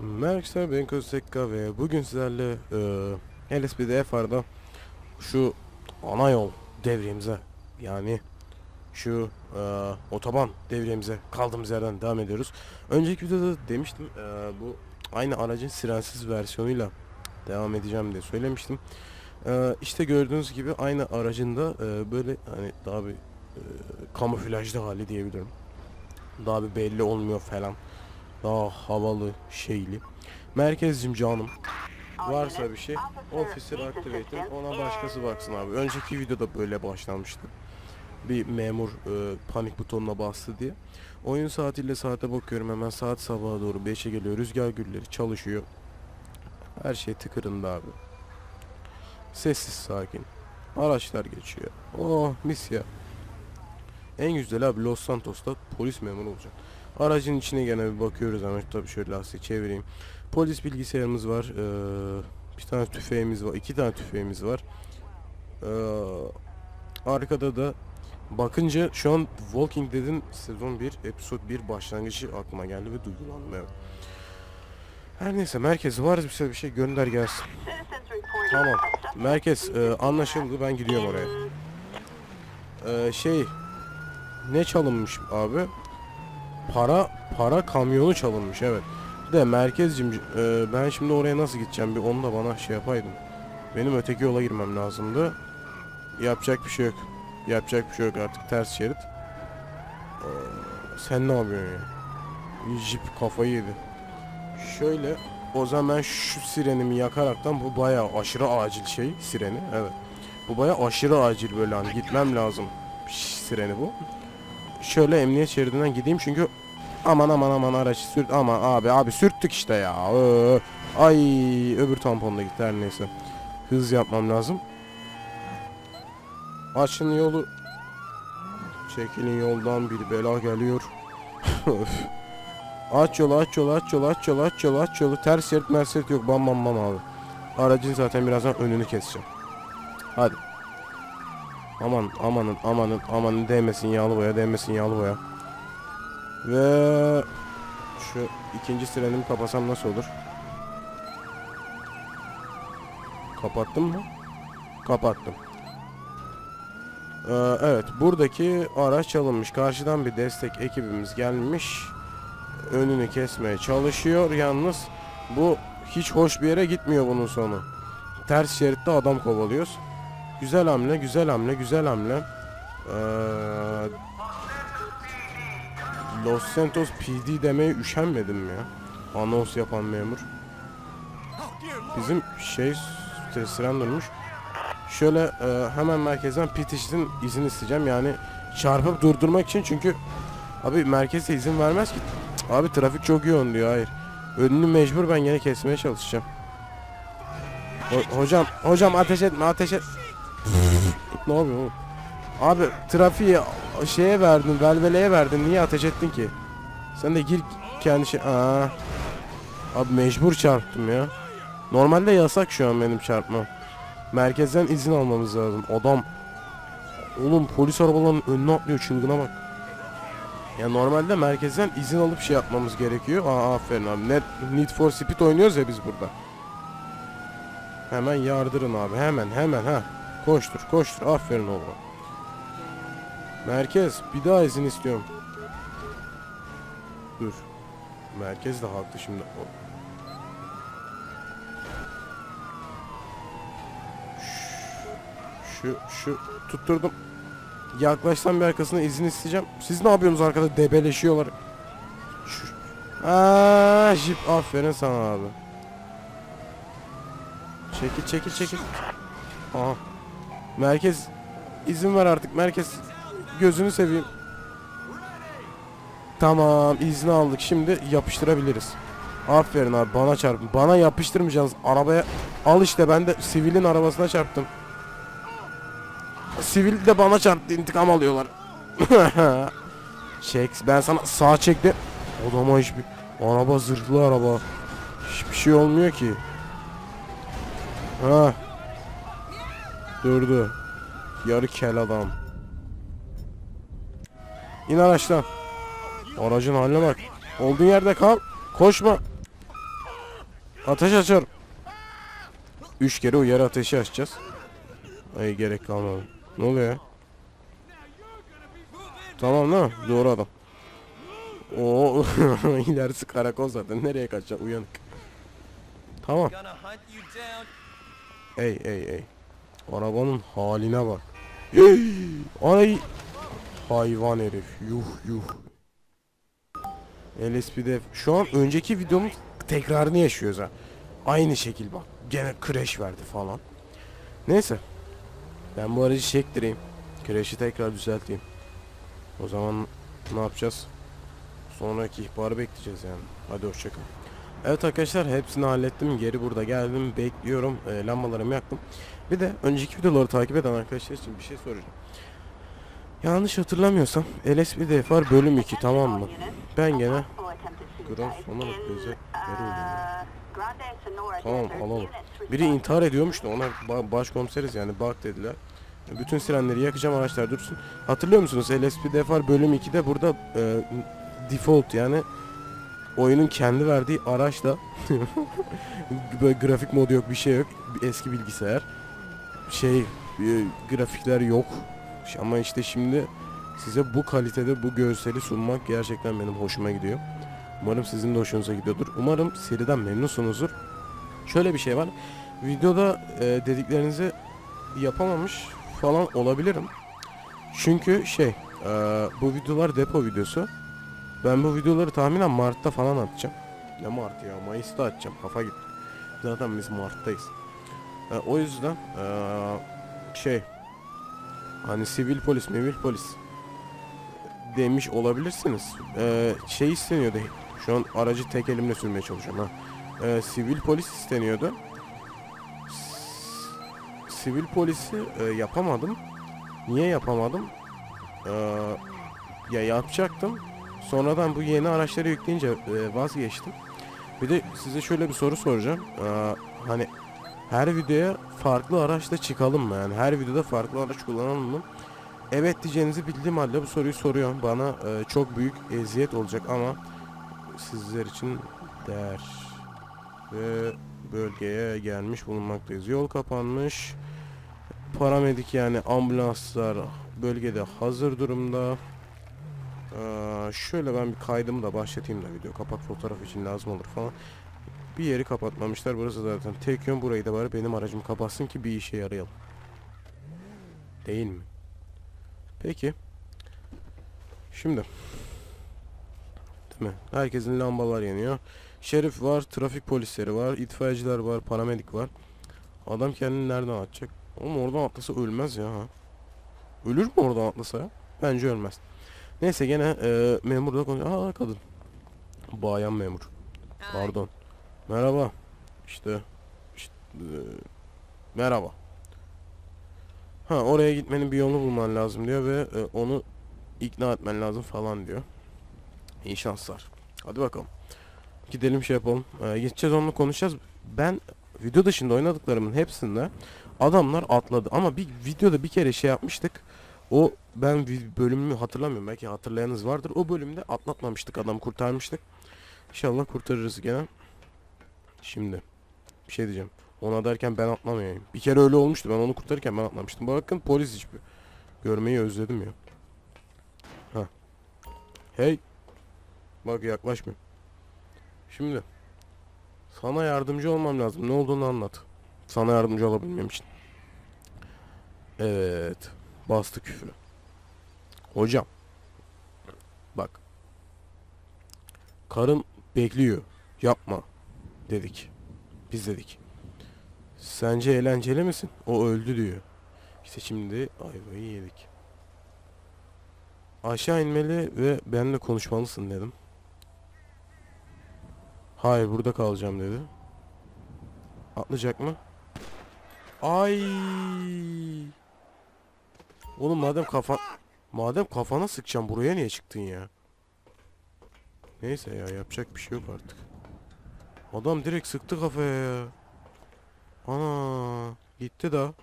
Merhaba ben Köstekka ve bugün sizlerle e, LSP'de FR'da şu ana yol devremize yani şu e, otoban devremize kaldığımız yerden devam ediyoruz. Önceki videoda demiştim e, bu aynı aracın sirensiz versiyonuyla devam edeceğim diye söylemiştim. E, işte gördüğünüz gibi aynı aracında e, böyle hani daha bir e, kamuflajlı hali diyebilirim. Daha bir belli olmuyor falan. Daha havalı, şeyli. Merkezcim canım. Varsa bir şey, officer activate'in ona başkası baksın abi. Önceki videoda böyle başlamıştı. Bir memur e, panik butonuna bastı diye. Oyun saatiyle saate bakıyorum hemen saat sabaha doğru 5'e geliyor. Rüzgar gülleri çalışıyor. Her şey tıkırında abi. Sessiz sakin. Araçlar geçiyor. Oh mis ya. En güzel abi Los Santos'ta polis memuru olacak. Aracın içine gene bir bakıyoruz hemen tabii şöyle lastiği çevireyim. Polis bilgisayarımız var. Ee, bir tane tüfeğimiz var. iki tane tüfeğimiz var. Ee, arkada da bakınca şu an Walking Dead'in sezon 1 episode 1 başlangıcı aklıma geldi ve duygulandım evet. Her neyse merkez var bize bir şey gönder gelsin. Tamam. Merkez e, anlaşıldı ben gidiyorum oraya. Ee, şey ne çalınmış abi? Para para kamyonu çalınmış evet. De merkezcim e, ben şimdi oraya nasıl gideceğim bir onu da bana şey yapaydım. Benim öteki yola girmem lazımdı. Yapacak bir şey yok. Yapacak bir şey yok artık ters şerit. Ee, sen ne yapıyorsun ya? Jip kafayı yedi. Şöyle o zaman şu sirenimi yakaraktan bu bayağı aşırı acil şey sireni evet. Bu bayağı aşırı acil böyle hani gitmem lazım sireni bu. Şöyle emniyet şeridinden gideyim çünkü aman aman aman araç sürt ama abi abi sürttük işte ya. Ee, ay öbür tamponda gitti her neyse. Hız yapmam lazım. Açın yolu. Çekilin yoldan bir bela geliyor. Aç yolu aç yolu aç yolu aç yolu aç yolu aç yolu. Ters şerit merset yok bam bam bam abi. Aracın zaten birazdan önünü keseceğim. Hadi. Aman amanın amanın amanın değmesin yağlı boya değmesin yağlı boya. Ve şu ikinci sirenimi kapasam nasıl olur? Kapattım mı? Kapattım. Ee, evet buradaki araç çalınmış. Karşıdan bir destek ekibimiz gelmiş. Önünü kesmeye çalışıyor. Yalnız bu hiç hoş bir yere gitmiyor bunun sonu. Ters şeritte adam kovalıyoruz. Güzel hamle, güzel hamle, güzel hamle. Ee, Los Santos PD demeye üşenmedim ya. Anons yapan memur. Bizim şey siren durmuş. Şöyle e, hemen merkezden pit için izin isteyeceğim. Yani çarpıp durdurmak için çünkü abi merkeze izin vermez ki. Cık, Abi trafik çok yoğun diyor. Hayır. Önünü mecbur ben yine kesmeye çalışacağım. Ho- hocam, hocam ateş etme, ateş et. Ne yapıyor oğlum? Abi trafiği şeye verdin, velveleye verdin. Niye ateş ettin ki? Sen de gir kendi şey... Aa. Abi mecbur çarptım ya. Normalde yasak şu an benim çarpmam. Merkezden izin almamız lazım. Adam Oğlum polis arabalarının önüne atlıyor çılgına bak. Ya normalde merkezden izin alıp şey yapmamız gerekiyor. Aa aferin abi. Net Need for Speed oynuyoruz ya biz burada. Hemen yardırın abi. Hemen hemen ha. Koştur koştur. Aferin oğlum. Merkez bir daha izin istiyorum. Dur. Merkez de haklı şimdi. Şu şu tutturdum. Yaklaşsam bir arkasına izin isteyeceğim. Siz ne yapıyorsunuz arkada debeleşiyorlar. Şu. Aa, jip aferin sana abi. Çekil çekil çekil. Aha. Merkez izin ver artık merkez gözünü seveyim. Tamam izni aldık şimdi yapıştırabiliriz. Aferin abi bana çarpın. Bana yapıştırmayacaksınız arabaya. Al işte ben de sivilin arabasına çarptım. Sivil de bana çarptı intikam alıyorlar. Çek ben sana sağ çekti. Odama hiçbir araba zırhlı araba. Hiçbir şey olmuyor ki. Ha. Durdu. Yarı kel adam. İn araçtan. Aracın haline bak. Olduğun yerde kal. Koşma. Ateş açar. Üç kere uyarı ateşi açacağız. Ay gerek kalmadı. Ne oluyor ya? Tamam değil mi? Doğru adam. Oo ilerisi karakol zaten. Nereye kaçacaksın? Uyanık. Tamam. Ey ey ey. Arabanın haline bak. Ey, Ay. Hayvan herif. Yuh yuh. LSP'de şu an önceki videomun tekrarını yaşıyoruz ha. Aynı şekil bak. Gene crash verdi falan. Neyse. Ben bu aracı çektireyim. Crash'i tekrar düzelteyim. O zaman ne yapacağız? Sonraki ihbarı bekleyeceğiz yani. Hadi hoşçakalın. Evet arkadaşlar hepsini hallettim. Geri burada geldim. Bekliyorum. E, lambalarımı yaktım. Bir de önceki videoları takip eden arkadaşlar için bir şey soracağım. Yanlış hatırlamıyorsam LSPDFR bölüm 2 tamam mı? Ben gene Grand Sonora Plaza? Tamam alalım. Biri intihar ediyormuş da ona ba- başkomiseriz yani bak dediler. Bütün sirenleri yakacağım araçlar dursun. Hatırlıyor musunuz LSPDFR bölüm 2'de burada e, default yani oyunun kendi verdiği araçla böyle grafik modu yok bir şey yok. Eski bilgisayar. Şey e, grafikler yok. Ama işte şimdi size bu kalitede bu görseli sunmak gerçekten benim hoşuma gidiyor. Umarım sizin de hoşunuza gidiyordur. Umarım seriden memnunsunuzdur. Şöyle bir şey var. Videoda e, dediklerinizi yapamamış falan olabilirim. Çünkü şey e, bu videolar depo videosu ben bu videoları tahminen Mart'ta falan atacağım. Ne Mart ya? Mayıs'ta atacağım. Kafa gitti. Zaten biz Mart'tayız. E, o yüzden e, şey hani sivil polis, mevil polis demiş olabilirsiniz. E, şey isteniyordu. Şu an aracı tek elimle sürmeye çalışıyorum ha. E, sivil polis isteniyordu. S- Sivil polisi e, yapamadım. Niye yapamadım? E, ya yapacaktım. Sonradan bu yeni araçları yükleyince e, vazgeçtim. Bir de size şöyle bir soru soracağım. Ee, hani her videoya farklı araçla çıkalım mı? Yani her videoda farklı araç kullanalım mı? Evet diyeceğinizi bildiğim halde bu soruyu soruyorum. Bana e, çok büyük eziyet olacak ama sizler için değer. Ve bölgeye gelmiş bulunmaktayız. Yol kapanmış. Paramedik yani ambulanslar bölgede hazır durumda. Ee, şöyle ben bir kaydımı da başlatayım da video kapak fotoğraf için lazım olur falan. Bir yeri kapatmamışlar. Burası zaten tek yön burayı da bari benim aracım kapatsın ki bir işe yarayalım. Değil mi? Peki. Şimdi. Değil mi? Herkesin lambalar yanıyor. Şerif var, trafik polisleri var, itfaiyeciler var, paramedik var. Adam kendini nereden atacak? Oğlum oradan atlasa ölmez ya. Ölür mü oradan atlasa ya? Bence ölmez. Neyse gene e, memurla konuşuyor. Aa kadın. Bayan memur. Pardon. Merhaba. İşte, işte e, merhaba. Ha oraya gitmenin bir yolunu bulman lazım diyor ve e, onu ikna etmen lazım falan diyor. İyi şanslar. Hadi bakalım. Gidelim şey yapalım. E, gideceğiz onunla konuşacağız. Ben video dışında oynadıklarımın hepsinde adamlar atladı ama bir videoda bir kere şey yapmıştık. O ben bölümünü hatırlamıyorum. Belki hatırlayanınız vardır. O bölümde atlatmamıştık. Adamı kurtarmıştık. İnşallah kurtarırız gene. Şimdi bir şey diyeceğim. Ona derken ben atlamayayım. Bir kere öyle olmuştu. Ben onu kurtarırken ben atlamıştım. Bakın polis hiçbir. Görmeyi özledim ya. Ha. Hey. Bak yaklaşmıyor. Şimdi. Sana yardımcı olmam lazım. Ne olduğunu anlat. Sana yardımcı olabilmem için. Evet. Bastı küfrü. Hocam. Bak. Karın bekliyor. Yapma. Dedik. Biz dedik. Sence eğlenceli misin? O öldü diyor. İşte şimdi ayvayı yedik. Aşağı inmeli ve benimle konuşmalısın dedim. Hayır burada kalacağım dedi. Atlayacak mı? Ay. Oğlum madem kafa madem kafana sıkacağım buraya niye çıktın ya? Neyse ya yapacak bir şey yok artık. Adam direkt sıktı kafaya ya. Ana gitti da.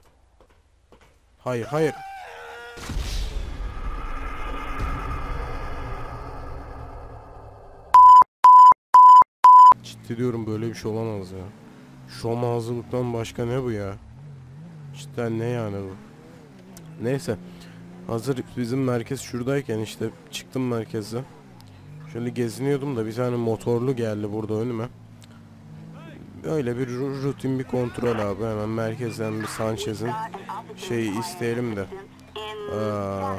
Hayır hayır. Ciddi diyorum böyle bir şey olamaz ya. Şomazlılıktan başka ne bu ya? Cidden ne yani bu? Neyse. Hazır bizim merkez şuradayken işte çıktım merkeze. Şöyle geziniyordum da bir tane motorlu geldi burada önüme. Böyle bir ru- rutin bir kontrol abi hemen merkezden bir Sanchez'in şeyi isteyelim de. Aa,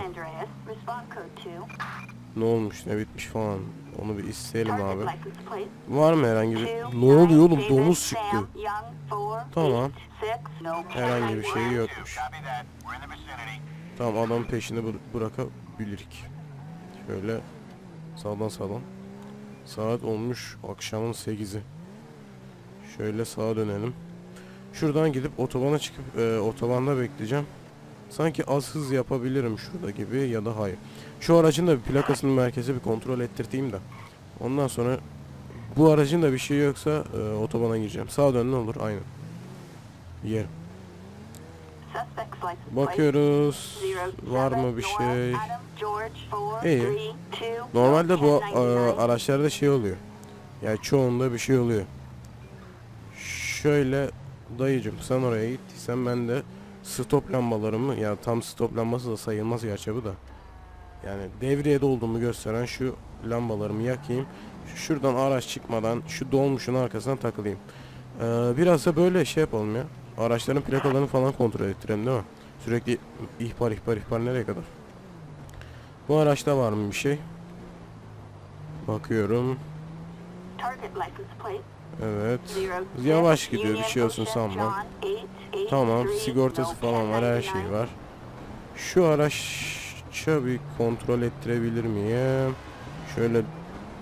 ne olmuş ne bitmiş falan onu bir isteyelim abi. Var mı herhangi bir... Ne oluyor oğlum domuz çıktı. Tamam. Herhangi bir şey yokmuş. Tamam adam peşini bır- bırakabilirik. Şöyle sağdan sağdan. Saat olmuş akşamın 8'i. Şöyle sağa dönelim. Şuradan gidip otobana çıkıp e, otobanda bekleyeceğim. Sanki az hız yapabilirim şurada gibi ya da hayır. Şu aracın da bir plakasının merkeze bir kontrol ettirteyim de. Ondan sonra bu aracın da bir şey yoksa e, otobana gireceğim. Sağa dön ne olur aynen. Yerim. Bakıyoruz. Var mı bir şey? İyi. Normalde bu e, araçlarda şey oluyor. Yani çoğunda bir şey oluyor. Şöyle dayıcım sen oraya gittiysen ben de stop lambalarımı ya tam stop lambası da sayılmaz gerçi bu da. Yani devriyede olduğumu gösteren şu lambalarımı yakayım. Şu- Şuradan araç çıkmadan şu dolmuşun arkasına takılayım. Ee, biraz da böyle şey yapalım ya. Araçların plakalarını falan kontrol ettirelim değil mi? Sürekli ihbar ihbar ihbar nereye kadar? Bu araçta var mı bir şey? Bakıyorum. Evet. Yavaş gidiyor bir şey olsun sanmam. Tamam sigortası falan var her şey var. Şu araçça bir kontrol ettirebilir miyim? Şöyle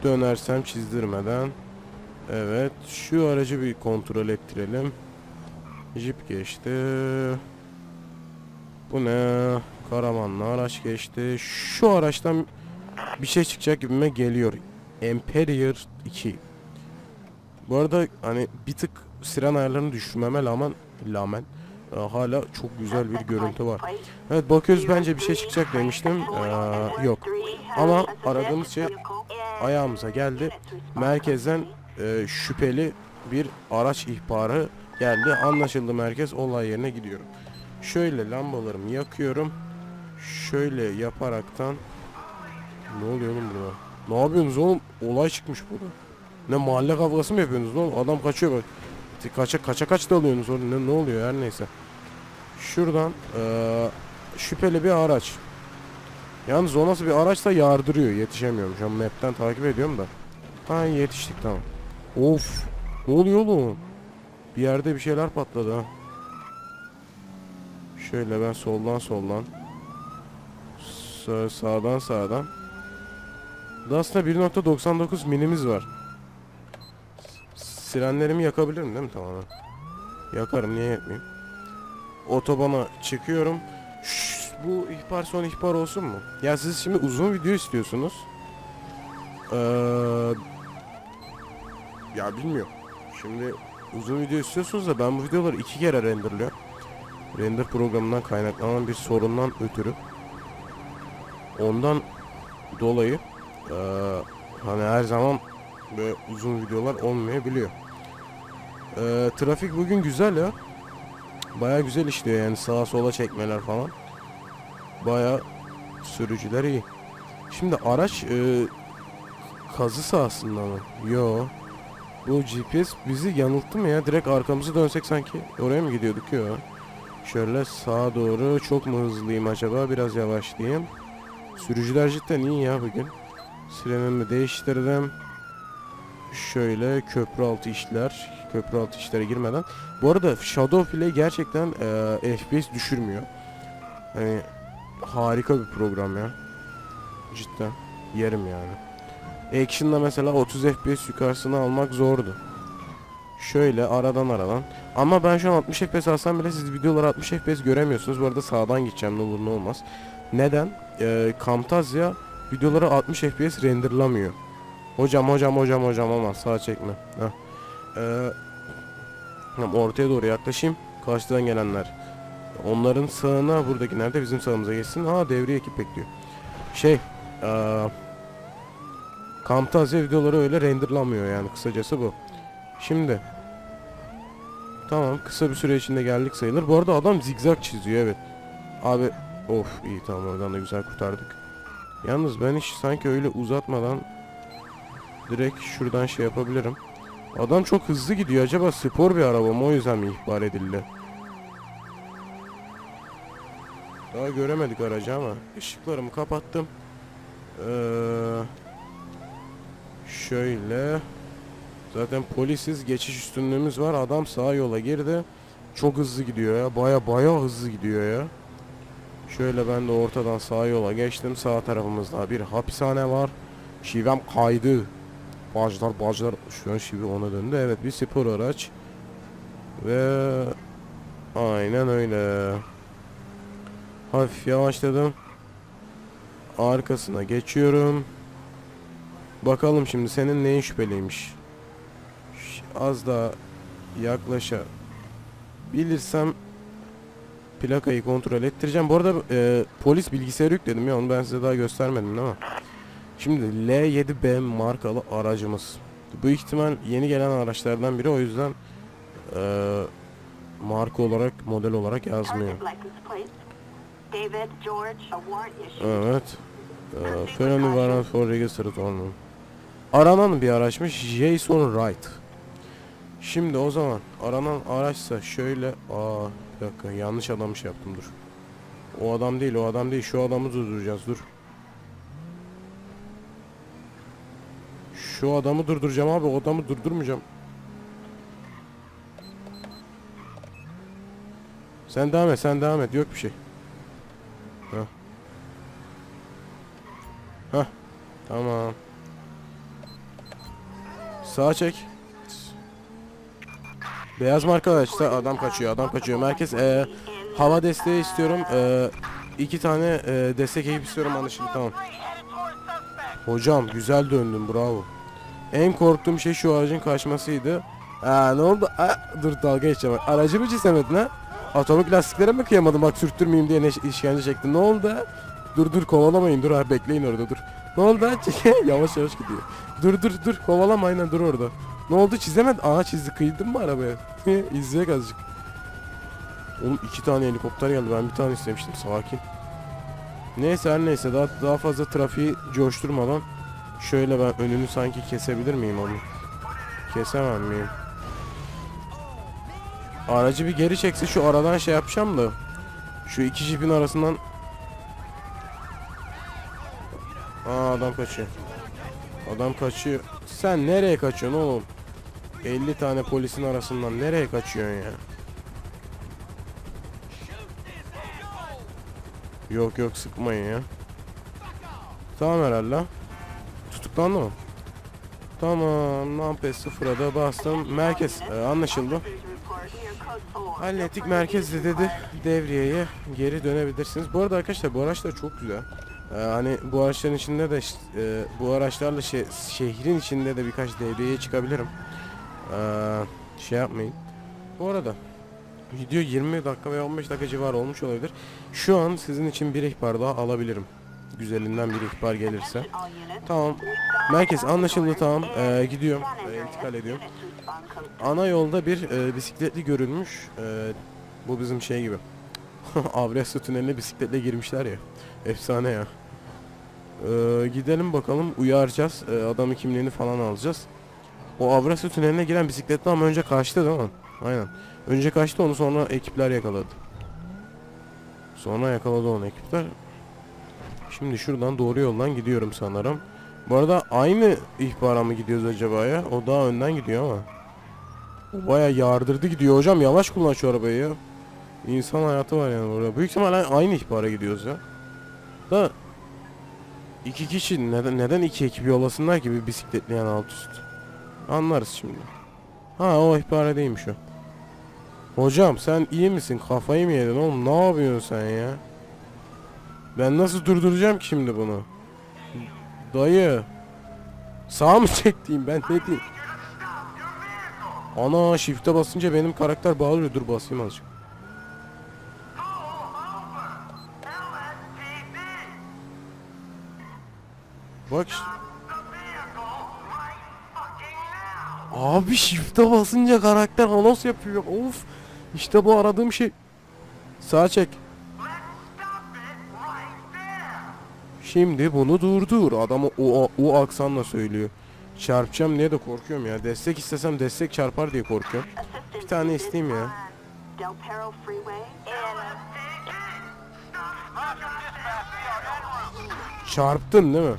dönersem çizdirmeden. Evet şu aracı bir kontrol ettirelim. Jeep geçti. Bu ne? Karavanlı araç geçti. Şu araçtan bir şey çıkacak gibime geliyor. Emperior 2. Bu arada hani bir tık siren ayarlarını düşürmeme rağmen rağmen e, hala çok güzel bir görüntü var. Evet bakıyoruz bence bir şey çıkacak demiştim. Ee, yok. Ama aradığımız şey ayağımıza geldi. Merkezden e, şüpheli bir araç ihbarı geldi. Anlaşıldı merkez olay yerine gidiyorum. Şöyle lambalarımı yakıyorum. Şöyle yaparaktan ne oluyor oğlum burada? Ne yapıyorsunuz oğlum? Olay çıkmış burada. Ne mahalle kavgası mı yapıyorsunuz oğlum? Adam kaçıyor bak. Kaça kaça kaç dalıyorsunuz oğlum? Ne, ne oluyor her neyse. Şuradan eee, şüpheli bir araç. Yalnız o nasıl bir araçsa yardırıyor. Yetişemiyorum. Şu an map'ten takip ediyorum da. Ha yetiştik tamam. Of. Ne oluyor oğlum? Bir yerde bir şeyler patladı ha. Şöyle ben soldan soldan. Sa- sağdan sağdan. Da aslında 1.99 minimiz var. Sirenlerimi yakabilirim değil mi tamamen? Yakarım niye yakmayayım? Otobana çıkıyorum. Şşş, bu ihbar son ihbar olsun mu? Ya siz şimdi uzun video istiyorsunuz. Ee, ya bilmiyorum. Şimdi uzun video istiyorsunuz da ben bu videoları iki kere renderliyorum. Render programından kaynaklanan bir sorundan ötürü. Ondan dolayı eee, hani her zaman böyle uzun videolar olmayabiliyor. Eee, trafik bugün güzel ya. Baya güzel işliyor yani sağa sola çekmeler falan. Baya sürücüler iyi. Şimdi araç eee kazı sahasında mı? Yo. Bu GPS bizi yanılttı mı ya? Direkt arkamızı dönsek sanki oraya mı gidiyorduk ya? Şöyle sağa doğru çok mu hızlıyım acaba? Biraz yavaşlayayım. Sürücüler cidden iyi ya bugün. Sirenimi değiştirdim. Şöyle köprü altı işler. Köprü altı işlere girmeden. Bu arada Shadow Play gerçekten eee, FPS düşürmüyor. Hani harika bir program ya. Cidden. Yerim yani. Action'da mesela 30 FPS yukarısını almak zordu. Şöyle aradan aradan. Ama ben şu an 60 FPS alsam bile siz videoları 60 FPS göremiyorsunuz. Bu arada sağdan gideceğim ne olur ne olmaz. Neden? Ee, Camtasia videoları 60 FPS renderlamıyor. Hocam hocam hocam hocam ama sağ çekme. Heh. Ee, ortaya doğru yaklaşayım. Karşıdan gelenler. Onların sağına buradaki nerede bizim sağımıza geçsin. Ha devriye ekip bekliyor. Şey. Ee, Camtasia videoları öyle renderlanmıyor yani kısacası bu. Şimdi. Tamam kısa bir süre içinde geldik sayılır. Bu arada adam zigzag çiziyor evet. Abi of iyi tamam oradan da güzel kurtardık. Yalnız ben hiç sanki öyle uzatmadan direkt şuradan şey yapabilirim. Adam çok hızlı gidiyor. Acaba spor bir araba mı o yüzden mi ihbar edildi? Daha göremedik aracı ama ışıklarımı kapattım. Ee, şöyle zaten polisiz geçiş üstünlüğümüz var. Adam sağ yola girdi. Çok hızlı gidiyor ya. Baya baya hızlı gidiyor ya. Şöyle ben de ortadan sağ yola geçtim. Sağ tarafımızda bir hapishane var. Şivem kaydı. Baclar baclar. Şu an şive ona döndü. Evet bir spor araç. Ve aynen öyle. Hafif yavaşladım. Arkasına geçiyorum. Bakalım şimdi senin neyin şüpheliymiş. Az daha yaklaşa bilirsem plakayı kontrol ettireceğim. Bu arada e, polis bilgisayarı yükledim ya onu ben size daha göstermedim değil mi? Şimdi L7B markalı aracımız. Bu ihtimal yeni gelen araçlardan biri o yüzden e, marka olarak model olarak yazmıyor. Evet. Felony warrant for registered owner. Aranan bir araçmış Jason Wright. Şimdi o zaman aranan araçsa şöyle aa bir dakika yanlış adam şey yaptım dur. O adam değil o adam değil şu adamı durduracağız dur. Şu adamı durduracağım abi o adamı durdurmayacağım. Sen devam et sen devam et yok bir şey. Heh. Heh. Tamam. Sağa çek. Beyaz marka araçta adam kaçıyor adam kaçıyor. Merkez e, hava desteği istiyorum. E, iki tane e, destek ekip istiyorum anlaşıldı tamam. Hocam güzel döndün bravo. En korktuğum şey şu aracın kaçmasıydı. Aa ne oldu? Aa, dur dalga geçeceğim. Aracımı çizemedin ha? Atomik lastiklere mi kıyamadım bak sürttürmeyeyim diye işkence çektin. Ne oldu? ha? Dur dur kovalamayın dur abi bekleyin orada dur. Ne oldu? ha? yavaş yavaş gidiyor. Dur dur dur kovalama aynen dur orada. Ne oldu çizemedin? Aa çizdi kıydın mı arabaya? İzleyek azıcık. Oğlum iki tane helikopter geldi ben bir tane istemiştim sakin. Neyse her neyse daha, daha fazla trafiği coşturmadan şöyle ben önünü sanki kesebilir miyim onu? Kesemem miyim? Aracı bir geri çekse şu aradan şey yapacağım da şu iki jipin arasından Aa adam kaçıyor. Adam kaçıyor. Sen nereye kaçıyorsun oğlum? 50 tane polisin arasından nereye kaçıyorsun ya? Yok yok sıkmayın ya. Tamam herhalde. Tutuklandı mı? Tamam. Nampes sıfıra da bastım. Merkez e, anlaşıldı. Hallettik merkezde dedi. Devriyeye geri dönebilirsiniz. Bu arada arkadaşlar bu araçlar çok güzel. Ee, hani bu araçların içinde de e, bu araçlarla şey, şehrin içinde de birkaç devriyeye çıkabilirim. Ee, şey yapmayın. Bu arada video 20 dakika veya 15 dakika civarı olmuş olabilir. Şu an sizin için bir ihbar daha alabilirim. Güzelinden bir ihbar gelirse. Tamam. Merkez anlaşıldı tamam. Ee, gidiyorum. Ee, intikal ediyorum. Ana yolda bir e, bisikletli görülmüş. E, bu bizim şey gibi. Avrasya Tüneli'ne bisikletle girmişler ya. Efsane ya. E, gidelim bakalım uyaracağız. E, adamın kimliğini falan alacağız. O Avrasya Tüneli'ne giren bisikletli ama önce kaçtı değil mi? Aynen. Önce kaçtı onu sonra ekipler yakaladı. Sonra yakaladı onu ekipler. Şimdi şuradan doğru yoldan gidiyorum sanırım. Bu arada aynı ihbara mı gidiyoruz acaba ya? O daha önden gidiyor ama. O baya yardırdı gidiyor hocam yavaş kullan şu arabayı ya. İnsan hayatı var yani orada. Büyük ihtimalle aynı ihbara gidiyoruz ya. Da iki kişi neden neden iki ekip yollasınlar ki bir bisikletli yani alt üst. Anlarız şimdi. Ha o ihbara değilmiş o. Hocam sen iyi misin? Kafayı mı yedin oğlum? Ne yapıyorsun sen ya? Ben nasıl durduracağım ki şimdi bunu? Dayı. Sağ mı çektiğim ben ne diyeyim? Ana shift'e basınca benim karakter bağırıyor. Dur basayım azıcık. Bak. Abi shift'e basınca karakter anons yapıyor. Of. İşte bu aradığım şey. Sağa çek. Şimdi bunu durdur. Adam o, o, aksanla söylüyor. Çarpacağım diye de korkuyorum ya. Destek istesem destek çarpar diye korkuyorum. Assistance tane isteyeyim ya. Çarptın değil mi?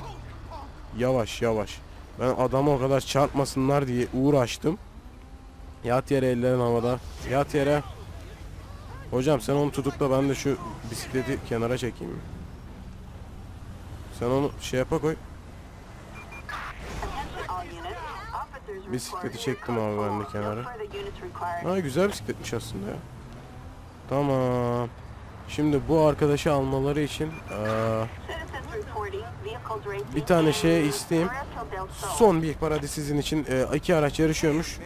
Yavaş yavaş. Ben adamı o kadar çarpmasınlar diye uğraştım. Yat yere ellerin havada. Yat yere. Hocam sen onu tutukla ben de şu bisikleti kenara çekeyim. Sen onu şey yapa koy. Bisikleti çektim abi ben de kenara. Ha güzel bisikletmiş aslında ya. Tamam. Şimdi bu arkadaşı almaları için racing Bir tane şey isteyeyim. Son bir ihbar hadi sizin için eee, iki araç yarışıyormuş.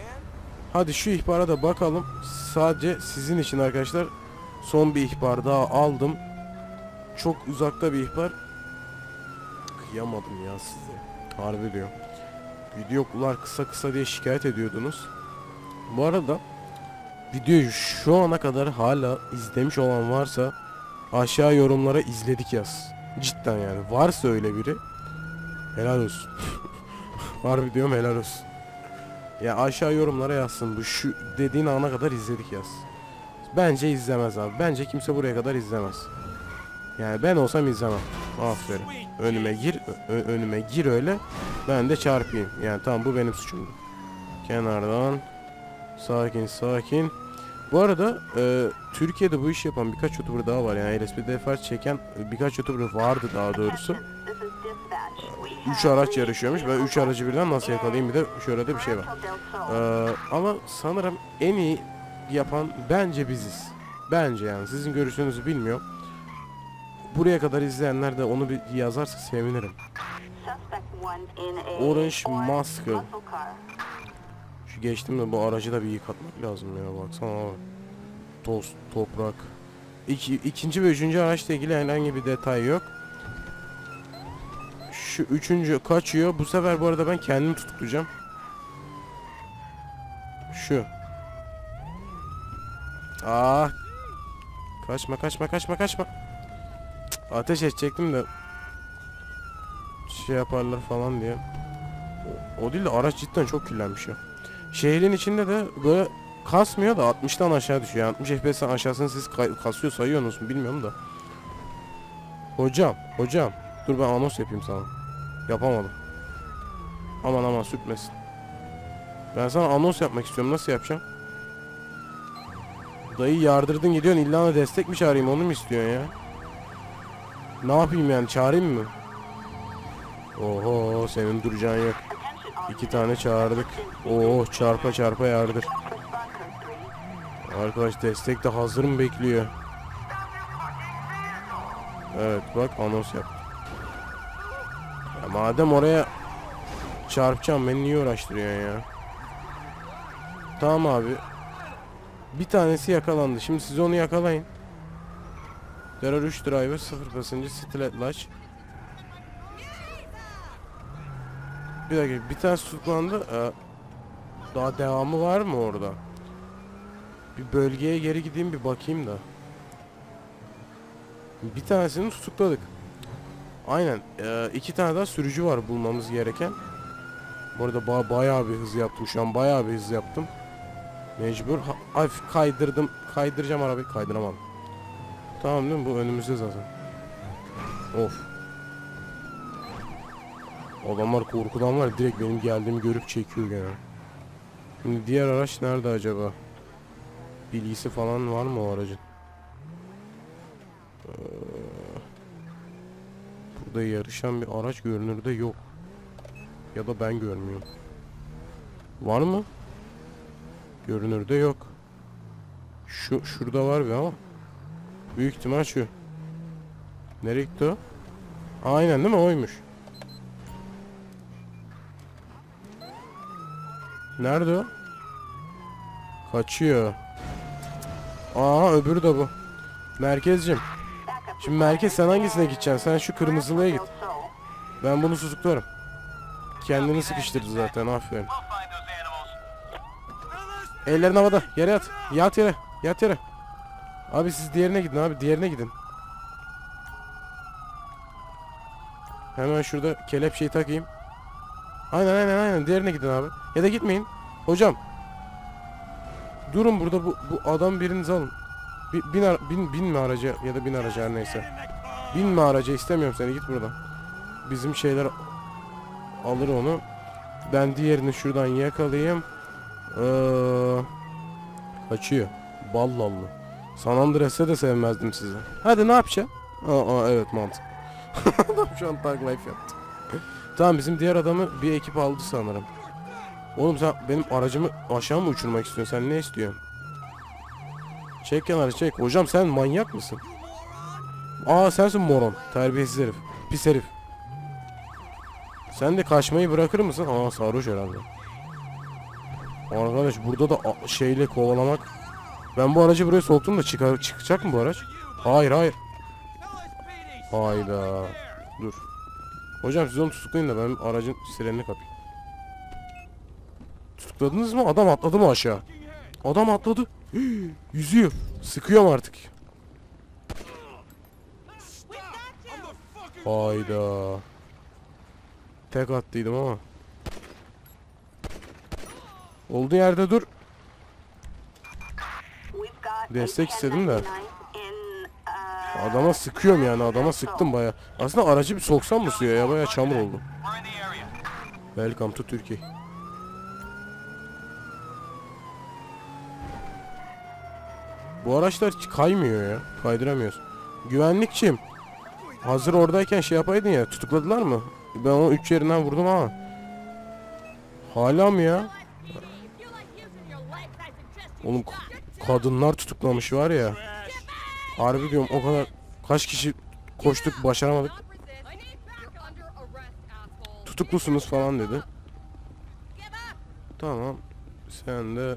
Hadi şu ihbara da bakalım. Sadece sizin için arkadaşlar son bir ihbar daha aldım. Çok uzakta bir ihbar. Kıyamadım ya size. Harbi diyorum. Videolar kısa kısa diye şikayet ediyordunuz. Bu arada videoyu şu ana kadar hala izlemiş olan varsa aşağı yorumlara izledik yaz. Cidden yani. Varsa öyle biri helal olsun. Harbi diyorum helal olsun. Ya aşağı yorumlara yazsın bu şu dediğin ana kadar izledik yaz. Bence izlemez abi. Bence kimse buraya kadar izlemez. Yani ben olsam izlemem. Aferin. Önüme gir, önüme gir öyle. Ben de çarpayım. Yani tamam bu benim suçumdu. Kenardan sakin sakin. Bu arada e, Türkiye'de bu işi yapan birkaç YouTuber daha var. Yani LSPDFR çeken e, birkaç YouTuber vardı daha doğrusu. Attention, this is dispatch. We 3 have araç yarışıyormuş. Ben 3 vehicles aracı birden nasıl yakalayayım bir de şöyle de bir şey var. Ee, ama sanırım en iyi yapan bence biziz. Bence yani sizin görüşünüzü bilmiyorum. Buraya kadar izleyenler de onu bir yazarsa sevinirim. Orange car. Şu geçtim de bu aracı da bir yıkatmak lazım ya baksana. Toz, toprak. İki, ikinci ve üçüncü araçla ilgili herhangi bir detay yok. Şu üçüncü kaçıyor. Bu sefer bu arada ben kendimi tutuklayacağım. Şu. Ah. Kaçma kaçma kaçma kaçma. Ateş edecektim de. Şey yaparlar falan diye. O, o değil de araç cidden çok kirlenmiş ya. Şehrin içinde de böyle kasmıyor da 60'tan aşağı düşüyor. Yani 60 FPS'ten aşağısını siz kasıyor sayıyorsunuz bilmiyorum da. Hocam, hocam. Dur ben anons yapayım sana. Yapamadım. Aman aman sürtmesin. Ben sana anons yapmak istiyorum. Nasıl yapacağım? Dayı yardırdın gidiyorsun illa destek mi çağırayım onu mu istiyorsun ya? Ne yapayım yani çağırayım mı? Oho senin duracağın yok. İki tane çağırdık. Oo çarpa çarpa yardır. Arkadaş destek de hazır mı bekliyor? Evet bak anons yap. Ya madem oraya çarpacağım beni niye uğraştırıyorsun ya? Tamam abi. Bir tanesi yakalandı. Şimdi siz onu yakalayın. There are 3 driver, 0 passenger, still at large. Bir dakika bir tanesi tutuklandı. Ee, daha devamı var mı orada? Bir bölgeye geri gideyim bir bakayım da. Bir tanesini tutukladık. Aynen. Ee, iki tane daha sürücü var bulmamız gereken. Bu arada ba bayağı bir hız yaptım şu an. Bayağı bir hız yaptım. Mecbur. Ha hafif kaydırdım. Kaydıracağım arabayı. Kaydıramadım. Tamam değil mi? Bu önümüzde zaten. Of. Adamlar korkudan var. Direkt benim geldiğimi görüp çekiyor gene. Şimdi diğer araç nerede acaba? Bilgisi falan var mı o aracın? Ee, burada yarışan bir araç görünürde yok. Ya da ben görmüyorum. Var mı? Görünürde yok. Şu şurada var bir ama. Büyük ihtimal şu. Nereye gitti o? Aynen değil mi? Oymuş. Nerede o? Kaçıyor. Aa öbürü de bu. Merkezcim. Şimdi merkez sen hangisine gideceksin? Sen şu kırmızılıya git. Ben bunu tutuklarım. Kendini sıkıştırdı zaten aferin. Ellerin havada. Yere yat. Yat yere. Yat yere. Abi siz diğerine gidin abi. Diğerine gidin. Hemen şurada kelepçeyi takayım. Aynen aynen aynen. Diğerine gidin abi. Ya da gitmeyin. Hocam. Durun burada bu, bu adam birinizi alın. Bin, bin, bin, binme araca ya da bin araca her neyse. Binme araca istemiyorum seni git buradan. Bizim şeyler alır onu. Ben diğerini şuradan yakalayayım. Ee, kaçıyor. Ballallı. San Andreas'ı da sevmezdim sizi. Hadi ne yapacaksın? Aa, aa evet mantık. Adam şu an tag life yaptı. tamam bizim diğer adamı bir ekip aldı sanırım. Oğlum sen benim aracımı aşağı mı uçurmak istiyorsun? Sen ne istiyorsun? Çek kenara çek. Hocam sen manyak mısın? Aa sensin moron. Terbiyesiz herif. Pis herif. Sen de kaçmayı bırakır mısın? Aa sarhoş herhalde. Arkadaş burada da şeyle kovalamak. Ben bu aracı buraya soktum da çıkar çıkacak mı bu araç? Hayır hayır. Hayda. Dur. Hocam siz onu tutuklayın da ben aracın sirenini kapayım. Tutukladınız mı? Adam atladı mı aşağı? Adam atladı. Yüzüyor. Sıkıyorum artık. Hayda. Tek attıydım ama. Olduğu yerde dur. Destek istedim de. 1099 in, Adama sıkıyorum yani adama sıktım baya. Aslında aracı bir soksam mı suya ya baya çamur oldu. Welcome to Turkey. Bu araçlar kaymıyor ya. Kaydıramıyoruz. Güvenlikçim. Hazır oradayken şey yapaydın ya. Tutukladılar mı? Ben onu üç yerinden vurdum ama. Hala mı ya? Oğlum kadınlar tutuklamış var ya. Harbi diyorum o kadar kaç kişi koştuk başaramadık. Tutuklusunuz falan dedi. Tamam. Sen de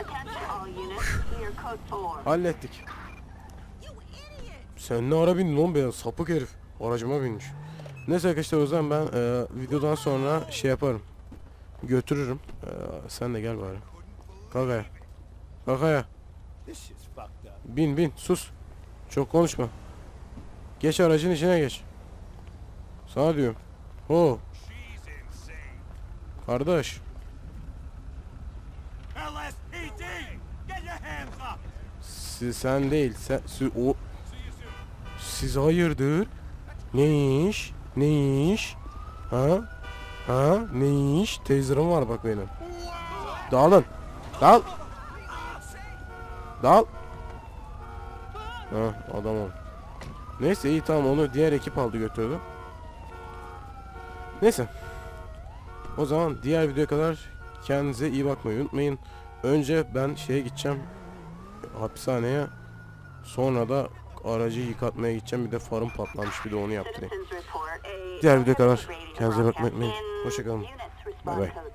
attention all units, clear code 4. hallettik. Sen ne ara bindin oğlum be sapık herif. Aracıma binmiş. Neyse arkadaşlar o zaman ben e, videodan sonra şey yaparım. Götürürüm. E, sen de gel bari. Kalk ayağa. Kalk ayağa. Bin bin sus. Çok konuşma. Geç aracın içine geç. Sana diyorum. Ho. Kardeş. Siz sen değil. Sen si- o siz hayırdır? Ne iş? Ne iş? Ha? Ha? Ne iş? Taser'ım var bak benim. Dağılın. Dal. Dal. Ha adam ol. Neyse iyi tamam onu diğer ekip aldı götürdü. Neyse. O zaman diğer videoya kadar kendinize iyi bakmayı unutmayın. Önce ben şeye gideceğim hapishaneye. Sonra da aracı yıkatmaya gideceğim. Bir de farım patlamış. Bir de onu yaptırayım. Diğer videoya kadar kendinize bakmayı unutmayın. Hoşçakalın. Bay bay. code 2.